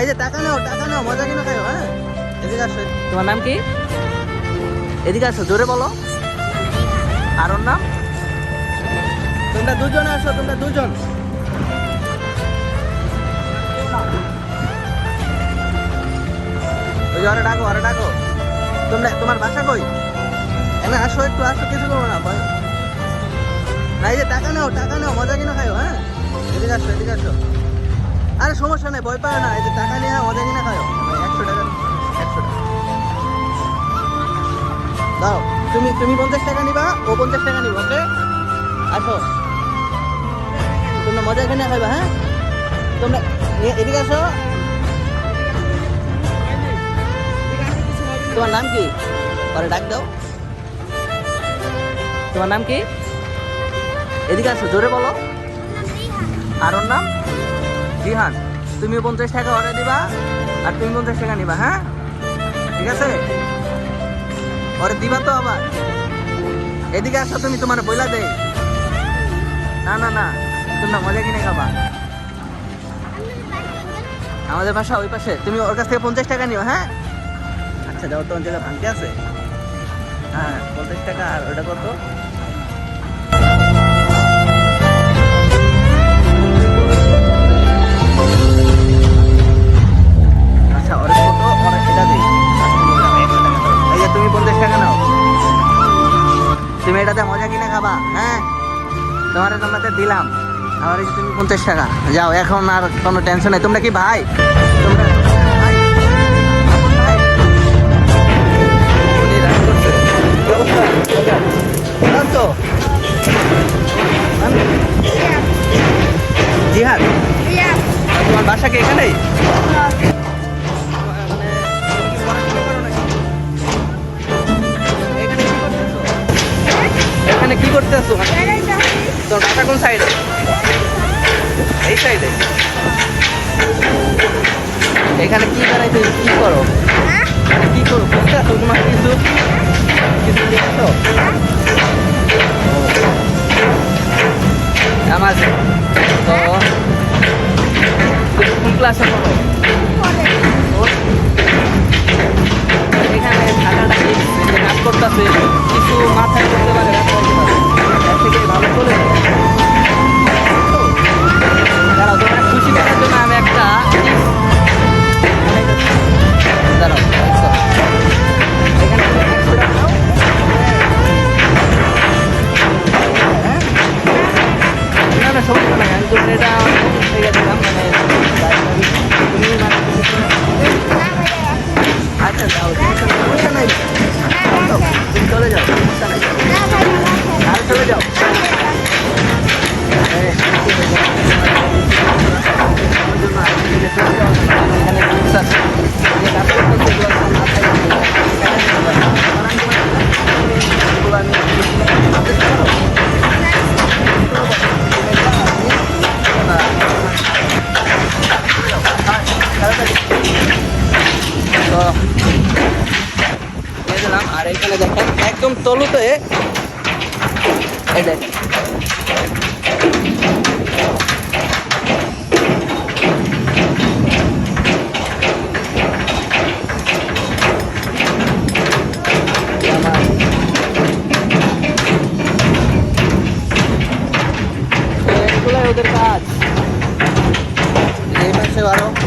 নাও টাকা নাও মজা কিনা খাও হ্যাঁ? এদিকে আসো। তোমার নাম কি? এদিকে আসো জোরে বলো। আর ওর নাম? তোমরা দুজন আসো তোমরা দুজন। ওই যে আরে ডাকো আরে ডাকো। তোমরা তোমার বাসা কই? এনে আসো একটু আসো কিছু করব না ভয় না এই যে টাকা নাও টাকা নাও মজা কিনা খাও হ্যাঁ? এদিকে আসো এদিকে আসো। আরে সমস্যা নেই, ভয় পায় না। এই যে টাকা নিয়ে মজা কিনা খাও একশো টাকা একশো টাকা। দাও, তুমি তুমি পঞ্চাশ টাকা নিবা, ও পঞ্চাশ টাকা নিবা ওকে আসো। তোমরা মজা কিনে খাইবা হ্যাঁ? তোমরা এদিকে আসো। তোমার নাম কি? পরে ডাক দাও। তোমার নাম কি? এদিকে আসো, জোরে বলো। আর ওর নাম? জিহান তুমি পঞ্চাশ টাকা অর্ডার দিবা আর তুমি পঞ্চাশ টাকা নিবা হ্যাঁ? ঠিক আছে? ওরে দিবা তো আবার। এদিকে আসো, তুমি তোমার বইলা দে। না না না, তোমরা মজা কিনে খাবা। আমাদের বাসা ওই পাশে। তুমি ওর কাছ থেকে পঞ্চাশ টাকা নিও হ্যাঁ? আচ্ছা যাও তোমার জায়গা ভাঙতে আছে। হ্যাঁ পঞ্চাশ টাকা আর ওটা কত? হ্যাঁ? তোমার তোমাদের দিলাম। আমার তুমি পঞ্চাশ টাকা। যাও এখন আর কোনো টেনশন নেই। তোমরা কি ভাই? তোমরা? জিহাদ। তোমার বাসা কি এখানেই? কি করতেছো তোর বাসা কোন সাইডে এই সাইডে এখানে কি বেড়াইতে কি করো? কি করো? বুঝতে পারছ তোমার কিছু? কিছু দেখছ? আমার তো কোন এখানে থাকাটা কি? কাজ করতেছে? এখানে দেখেন একদম তলুতে। দেখেন। ওদের কাজ। এই পাশে আরও।